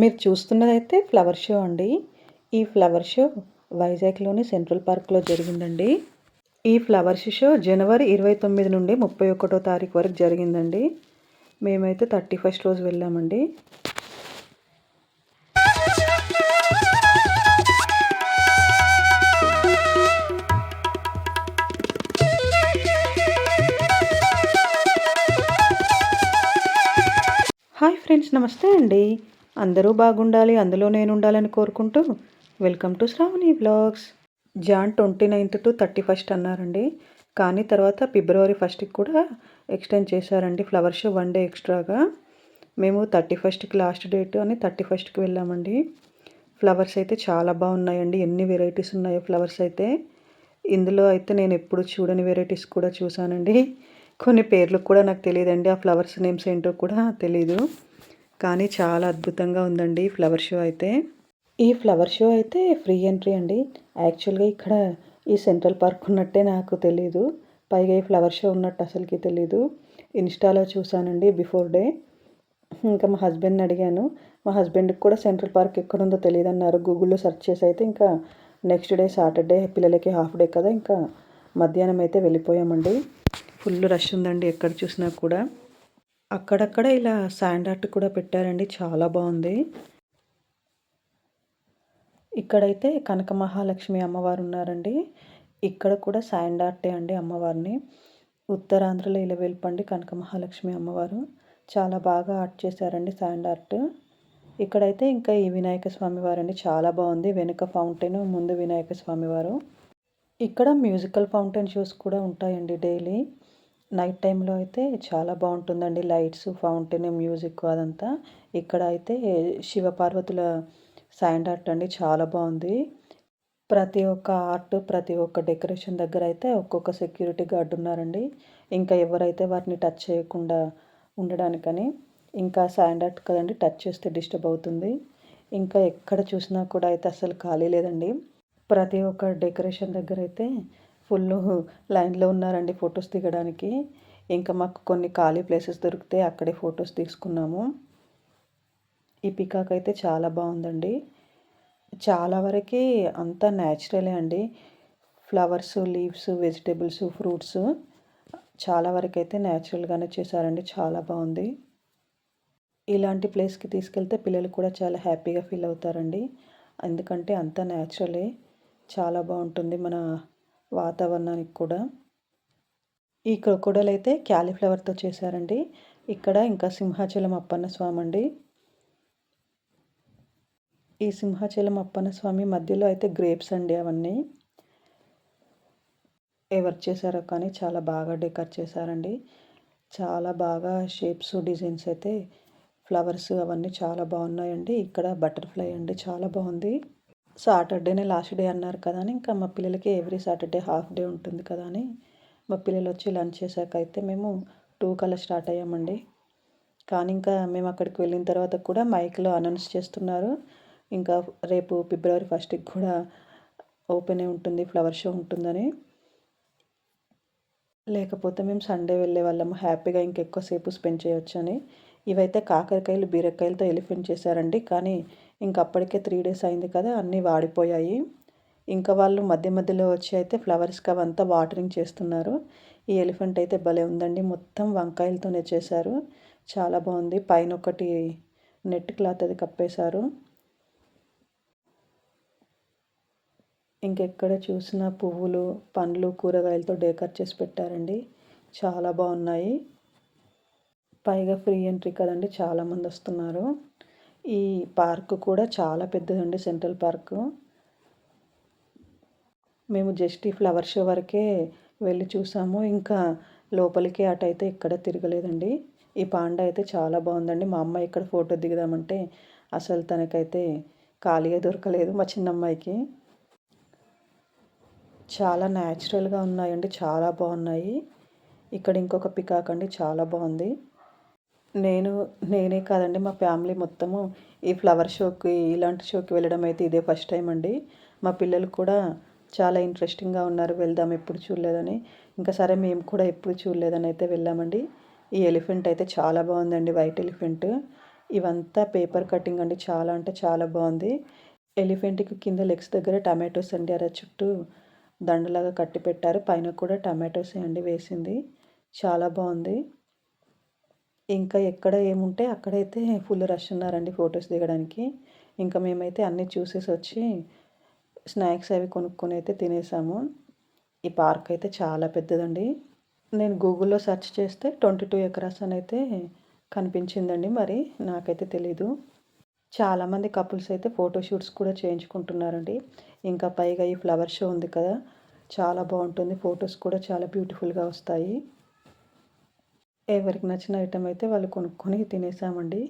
మీరు చూస్తున్నదైతే flower show అండి. ఈ ఫ్లవర్ షో వైజాగ్లోని సెంట్రల్ పార్క్లో జరిగిందండి. ఈ ఫ్లవర్స్ షో జనవరి ఇరవై తొమ్మిది నుండి ముప్పై ఒకటో తారీఖు వరకు జరిగిందండి. మేమైతే థర్టీ ఫస్ట్ రోజు వెళ్ళామండి. హాయ్ ఫ్రెండ్స్ నమస్తే అండి. అందరూ బాగుండాలి అందులో నేను ఉండాలని కోరుకుంటూ welcome to Sravani blogs. Jan twenty ninth to thirty first అన్నారండి. కానీ తర్వాత ఫిబ్రవరి ఫస్ట్కి కూడా ఎక్స్టెండ్ చేశారండి ఫ్లవర్ షో వన్ డే ఎక్స్ట్రాగా. మేము థర్టీ ఫస్ట్కి లాస్ట్ డేట్ అని థర్టీ ఫస్ట్కి వెళ్ళామండి. ఫ్లవర్స్ అయితే చాలా బాగున్నాయండి ఎన్ని వెరైటీస్ ఉన్నాయో ఫ్లవర్స్ అయితే. ఇందులో అయితే నేను ఎప్పుడు చూడని వెరైటీస్ కూడా చూశానండి. కొన్ని పేర్లు కూడా నాకు తెలియదండి ఆ ఫ్లవర్స్ నేమ్స్ ఏంటో కూడా తెలీదు. కానీ చాలా అద్భుతంగా ఉందండి ఫ్లవర్ షో అయితే. ఈ ఫ్లవర్ షో అయితే ఫ్రీ ఎంట్రీ అండి. యాక్చువల్గా ఇక్కడ ఈ సెంట్రల్ పార్క్ ఉన్నట్టే నాకు తెలీదు. పైగా ఈ ఫ్లవర్ షో ఉన్నట్టు అసలుకి తెలీదు. ఇన్స్టాలో చూసానండి బిఫోర్ డే. ఇంకా మా హస్బెండ్ని అడిగాను. మా హస్బెండ్కి కూడా సెంట్రల్ పార్క్ ఎక్కడుందో తెలియదు అన్నారు గూగుల్లో సెర్చ్ చేసి అయితే ఇంకా నెక్స్ట్ డే సాటర్డే పిల్లలకి హాఫ్ డే కదా ఇంకా మధ్యాహ్నం అయితే వెళ్ళిపోయామండి. ఫుల్ రష్ ఉందండి ఎక్కడ చూసినా కూడా. అక్కడక్కడ ఇలా శాండ్ ఆర్ట్ కూడా పెట్టారండి. చాలా బాగుంది. ఇక్కడైతే కనక మహాలక్ష్మి అమ్మవారు ఉన్నారండి. ఇక్కడ కూడా శాండ్ ఆర్టే అండి అమ్మవారిని. ఉత్తరాంధ్రలో ఇలా వెళ్ళిపండి కనక మహాలక్ష్మి అమ్మవారు. చాలా బాగా ఆర్ట్ చేశారండి శాండ్ ఆర్ట్ ఇక్కడైతే ఇంకా ఈ వినాయక స్వామి వారండి. చాలా బాగుంది. వెనుక ఫౌంటైన్ ముందు వినాయక స్వామి వారు. ఇక్కడ మ్యూజికల్ ఫౌంటైన్ షోస్ కూడా ఉంటాయండి డైలీ నైట్ టైంలో అయితే చాలా బాగుంటుందండి. లైట్స్ ఫౌంటైన్ మ్యూజిక్ అదంతా. ఇక్కడ అయితే శివపార్వతుల శాండ్ ఆర్ట్ అండి. చాలా బాగుంది. ప్రతి ఒక్క ఆర్ట్ ప్రతి ఒక్క డెకరేషన్ దగ్గర అయితే ఒక్కొక్క సెక్యూరిటీ గార్డ్ ఉన్నారండి. ఇంకా ఎవరైతే వాటిని టచ్ చేయకుండా ఉండడానికని ఇంకా శాండ్ ఆర్ట్ కదండి టచ్ చేస్తే డిస్టర్బ్ అవుతుంది. ఇంకా ఎక్కడ చూసినా కూడా అయితే అసలు ఖాళీ లేదండి. ప్రతి ఒక్క డెకరేషన్ దగ్గర అయితే ఫుల్ లైన్లో ఉన్నారండి ఫొటోస్ దిగడానికి. ఇంకా మాకు కొన్ని ఖాళీ ప్లేసెస్ దొరికితే అక్కడే ఫొటోస్ తీసుకున్నాము. ఈ పికాక్ అయితే చాలా బాగుందండి. చాలా వరకు అంతా న్యాచురలే అండి. ఫ్లవర్స్ లీవ్స్ వెజిటేబుల్స్ ఫ్రూట్స్ చాలా వరకు అయితే న్యాచురల్గానే చేశారండి. చాలా బాగుంది. ఇలాంటి ప్లేస్కి తీసుకెళ్తే పిల్లలు కూడా చాలా హ్యాపీగా ఫీల్ అవుతారండి. ఎందుకంటే అంతా న్యాచురలే. చాలా బాగుంటుంది మన వాతావరణానికి కూడా. ఈ క్రొకోడల్ అయితే క్యాలీఫ్లవర్తో చేశారండి. ఇక్కడ ఇంకా సింహాచలం అప్పన్న స్వామి అండి ఈ సింహాచలం అప్పన్న స్వామి మధ్యలో అయితే గ్రేప్స్ అండి అవన్నీ. ఎవరు చేశారో కానీ చాలా బాగా డెకర్ చేశారండి. చాలా బాగా షేప్స్ డిజైన్స్ అయితే ఫ్లవర్స్ అవన్నీ చాలా బాగున్నాయండి. ఇక్కడ బటర్ఫ్లై అండి చాలా బాగుంది. సాటర్డేనే లాస్ట్ డే అన్నారు కదా అని. ఇంకా మా పిల్లలకి ఎవ్రీ సాటర్డే హాఫ్ డే ఉంటుంది కదా అని. మా పిల్లలు వచ్చి లంచ్ చేశాక అయితే మేము టూ కల్లా స్టార్ట్ అయ్యామండి. కానీ ఇంకా మేము అక్కడికి వెళ్ళిన తర్వాత కూడా మైక్లో అనౌన్స్ చేస్తున్నారు. ఇంకా రేపు ఫిబ్రవరి ఫస్ట్కి కూడా ఓపెన్ ఉంటుంది ఫ్లవర్ షో ఉంటుందని. లేకపోతే మేము సండే వెళ్ళే వాళ్ళము హ్యాపీగా ఇంకెక్కువసేపు స్పెండ్ చేయొచ్చని. ఇవైతే కాకరకాయలు బీరకాయలతో ఎలిఫెంట్ చేశారండి. కానీ ఇంకా అప్పటికే త్రీ డేస్ అయింది కదా అన్నీ వాడిపోయాయి. ఇంకా వాళ్ళు మధ్య మధ్యలో వచ్చి అయితే ఫ్లవర్స్కి అవంతా వాటరింగ్ చేస్తున్నారు. ఈ ఎలిఫెంట్ అయితే భలే ఉందండి. మొత్తం వంకాయలతోనే చేశారు. చాలా బాగుంది. పైన ఒకటి నెట్ క్లాత్ అది కప్పేశారు. ఇంకెక్కడ చూసినా పువ్వులు పండ్లు కూరగాయలతో డేకర్ చేసి పెట్టారండి. చాలా బాగున్నాయి. పైగా ఫ్రీ ఎంట్రీ కదండి చాలామంది వస్తున్నారు. ఈ పార్క్ కూడా చాలా పెద్దదండి సెంట్రల్ పార్కు. మేము జస్ట్ ఈ ఫ్లవర్ షో వరకే వెళ్ళి చూసాము. ఇంకా లోపలికి అటు అయితే ఎక్కడ తిరగలేదండి. ఈ పాండ అయితే చాలా బాగుందండి. మా అమ్మాయి ఇక్కడ ఫోటో దిగుదామంటే అసలు తనకైతే ఖాళీగా దొరకలేదు మా చిన్నమ్మాయికి. చాలా న్యాచురల్గా ఉన్నాయండి. చాలా బాగున్నాయి. ఇక్కడ ఇంకొక పికాక్ అండి. చాలా బాగుంది. నేను నేనే కాదండి మా ఫ్యామిలీ మొత్తము ఈ ఫ్లవర్ షోకి ఇలాంటి షోకి వెళ్ళడం అయితే ఇదే ఫస్ట్ టైం అండి. మా పిల్లలు కూడా చాలా ఇంట్రెస్టింగ్గా ఉన్నారు వెళ్దాం ఎప్పుడు చూడలేదని. ఇంకా సరే మేము కూడా ఎప్పుడు చూడలేదని అయితే వెళ్ళామండి. ఈ ఎలిఫెంట్ అయితే చాలా బాగుందండి వైట్ ఎలిఫెంట్. ఇవంతా పేపర్ కటింగ్ అండి చాలా అంటే చాలా బాగుంది. ఎలిఫెంట్కి కింద లెగ్స్ దగ్గర టమాటోస్ అండి అర చుట్టూ దండలాగా కట్టి పెట్టారు. పైన కూడా టమాటోసే అండి వేసింది. చాలా బాగుంది. ఇంకా ఎక్కడ ఏముంటే అక్కడైతే ఫుల్ రష్ ఉన్నారండి ఫొటోస్ దిగడానికి. ఇంకా మేమైతే అన్నీ చూసేసి వచ్చి స్నాక్స్ అవి కొనుక్కొని అయితే తినేసాము. ఈ పార్క్ అయితే చాలా పెద్దదండి. నేను గూగుల్లో సెర్చ్ చేస్తే ట్వంటీ టూ ఎకరాస్ అని అయితే కనిపించిందండి మరి నాకైతే తెలీదు. చాలామంది కపుల్స్ అయితే ఫోటోషూట్స్ కూడా చేయించుకుంటున్నారండి. ఇంకా పైగా ఈ ఫ్లవర్ షో ఉంది కదా చాలా బాగుంటుంది. ఫొటోస్ కూడా చాలా బ్యూటిఫుల్గా వస్తాయి. ఎవరికి నచ్చిన ఐటెం అయితే వాళ్ళు కొనుక్కొని తినేసామండి.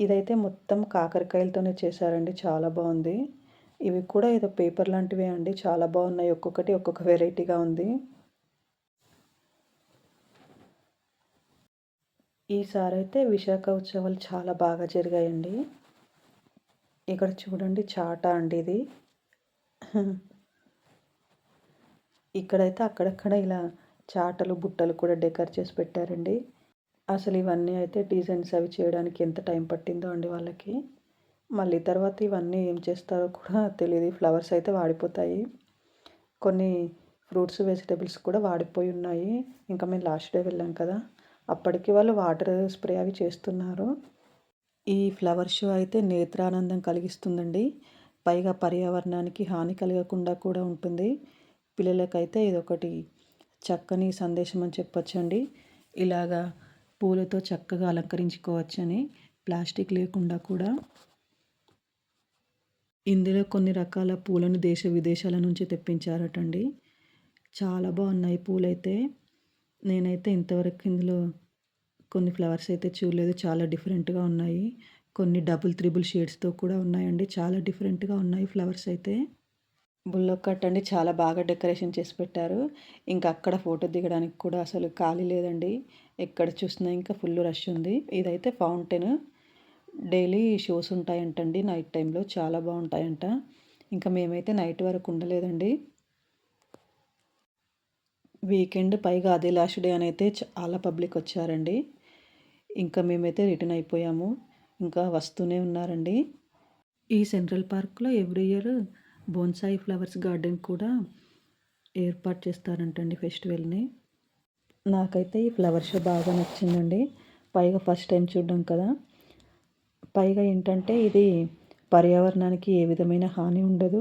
ఇదైతే మొత్తం కాకరకాయలతోనే చేశారండి చాలా బాగుంది. ఇవి కూడా ఏదో పేపర్ లాంటివే అండి చాలా బాగున్నాయి ఒక్కొక్కటి ఒక్కొక్క వెరైటీగా ఉంది. ఈసారి అయితే విశాఖ ఉత్సవాలు చాలా బాగా జరిగాయండి. ఇక్కడ చూడండి చాట అండి ఇది. ఇక్కడైతే అక్కడక్కడ ఇలా చాటలు బుట్టలు కూడా డెకర్ చేసి పెట్టారండి. అసలు ఇవన్నీ అయితే డిజైన్స్ అవి చేయడానికి ఎంత టైం పట్టిందో అండి వాళ్ళకి. మళ్ళీ తర్వాత ఇవన్నీ ఏం చేస్తారో కూడా తెలియదు ఫ్లవర్స్ అయితే వాడిపోతాయి. కొన్ని ఫ్రూట్స్ వెజిటేబుల్స్ కూడా వాడిపోయి ఉన్నాయి. ఇంకా మేము లాస్ట్ డే వెళ్ళాం కదా. అప్పటికి వాళ్ళు వాటర్ స్ప్రే అవి చేస్తున్నారు. ఈ ఫ్లవర్ షో అయితే నేత్రానందం కలిగిస్తుందండి. పైగా పర్యావరణానికి హాని కలగకుండా కూడా ఉంటుంది. పిల్లలకైతే ఇదొకటి చక్కని సందేశం అని చెప్పొచ్చండి. ఇలాగా పూలతో చక్కగా అలంకరించుకోవచ్చని ప్లాస్టిక్ లేకుండా కూడా. ఇందులో కొన్ని రకాల పూలను దేశ విదేశాల నుంచి తెప్పించారటండి. చాలా బాగున్నాయి పూలైతే. నేనైతే ఇంతవరకు ఇందులో కొన్ని ఫ్లవర్స్ అయితే చూడలేదు. చాలా డిఫరెంట్గా ఉన్నాయి. కొన్ని డబుల్ త్రిబుల్ షేడ్స్తో కూడా ఉన్నాయండి. చాలా డిఫరెంట్గా ఉన్నాయి ఫ్లవర్స్ అయితే. బుల్లో కట్ అండి చాలా బాగా డెకరేషన్ చేసి పెట్టారు. ఇంకా అక్కడ ఫోటో దిగడానికి కూడా అసలు ఖాళీ లేదండి. ఎక్కడ చూసినా ఇంకా ఫుల్ రష్ ఉంది. ఇదైతే ఫౌంటైన్. డైలీ షోస్ ఉంటాయంటండి నైట్ టైంలో చాలా బాగుంటాయంట. ఇంకా మేమైతే నైట్ వరకు ఉండలేదండి. వీకెండ్ పైగా అదే లాస్ట్ డే అని అయితే చాలా పబ్లిక్ వచ్చారండి. ఇంకా మేమైతే రిటర్న్ అయిపోయాము. ఇంకా వస్తూనే ఉన్నారండి. ఈ సెంట్రల్ పార్క్లో every year bonsai flowers garden కూడా ఏర్పాటు చేస్తారంటండి ఫెస్టివల్ని. నాకైతే ఈ ఫ్లవర్ షో బాగా నచ్చిందండి. పైగా ఫస్ట్ టైం చూడడం కదా. పైగా ఏంటంటే ఇది పర్యావరణానికి ఏ విధమైన హాని ఉండదు.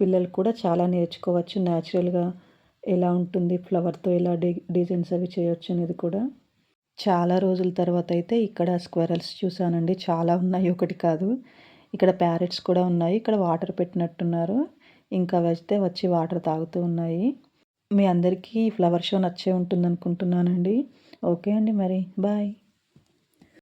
పిల్లలు కూడా చాలా నేర్చుకోవచ్చు న్యాచురల్గా ఎలా ఉంటుంది ఫ్లవర్తో ఎలా డి డిజైన్స్ అవి చేయొచ్చు అనేది కూడా. చాలా రోజుల తర్వాత అయితే ఇక్కడ స్క్వరల్స్ చూసానండి. చాలా ఉన్నాయి ఒకటి కాదు. ఇక్కడ ప్యారెట్స్ కూడా ఉన్నాయి. ఇక్కడ వాటర్ పెట్టినట్టున్నారు. ఇంకా వస్తే వచ్చి వాటర్ తాగుతూ ఉన్నాయి. మీ అందరికీ ఫ్లవర్ షో నచ్చే ఉంటుంది అనుకుంటున్నానండి ఓకే అండి మరి. బాయ్.